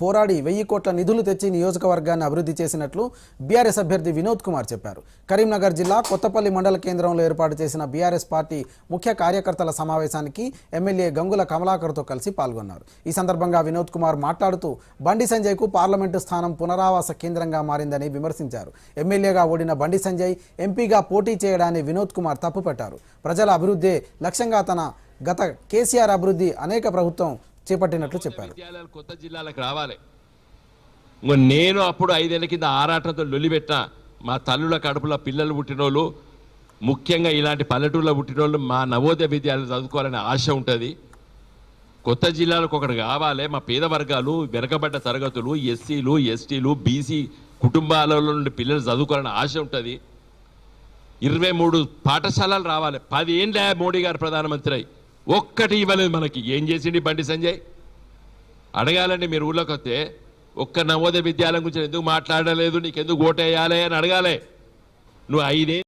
పోరాడి వెయ్యి కోట్ల నిధులు తెచ్చి నియోజకవర్గాన్ని అభివృద్ధి చేసినట్లు బీఆర్ఎస్ అభ్యర్థి వినోద్ కుమార్ చెప్పారు. కరీంనగర్ జిల్లా కొత్తపల్లి మండల కేంద్రంలో ఏర్పాటు చేసిన బీఆర్ఎస్ పార్టీ ముఖ్య కార్యకర్తల సమావేశానికి ఎమ్మెల్యే గంగుల కమలాకర్తో కలిసి పాల్గొన్నారు. ఈ సందర్భంగా వినోద్ కుమార్ మాట్లాడుతూ బండి సంజయ్కు పార్లమెంటు స్థానం పునరావాస కేంద్రంగా మారిందని విమర్శించారు. ఎమ్మెల్యేగా ఓడిన బండి సంజయ్ ఎంపీగా పోటీ చేయడాన్ని వినోద్ కుమార్ తప్పుపట్టారు. ప్రజల అభివృద్ధే లక్ష్యంగా తన గత కేసీఆర్ అభివృద్ధి అనేక ప్రభుత్వం చేపట్టినట్లు చెప్పారు. విద్యాలయాలు కొత్త జిల్లాలకు రావాలి. ఇంకో నేను అప్పుడు ఐదేళ్ళ కింద ఆరాటంతో లొలిపెట్టిన మా తల్లుల కడుపులో పిల్లలు పుట్టినోళ్ళు ముఖ్యంగా ఇలాంటి పల్లెటూళ్ళలో పుట్టినోళ్ళు మా నవోదయ విద్యాలయం చదువుకోవాలనే ఆశ ఉంటుంది. కొత్త జిల్లాలకు ఒకటి కావాలి. మా పేద వర్గాలు వెనకబడ్డ తరగతులు ఎస్సీలు ఎస్టీలు బీసీ కుటుంబాలలో నుండి పిల్లలు చదువుకోవాలని ఆశ ఉంటుంది. ఇరవై మూడు పాఠశాలలు రావాలి. పది ఏండ్లే మోడీ గారు ప్రధానమంత్రి అయి. ఒక్కటి ఇవ్వలేదు మనకి. ఏం చేసిండి బండి సంజయ్? అడగాలండి మీరు ఊళ్ళోకి వస్తే ఒక్క నవోదయ విద్యాలయం గురించి ఎందుకు మాట్లాడలేదు నీకెందుకు ఓటేయాలి అని అడగాలి. నువ్వు ఐదే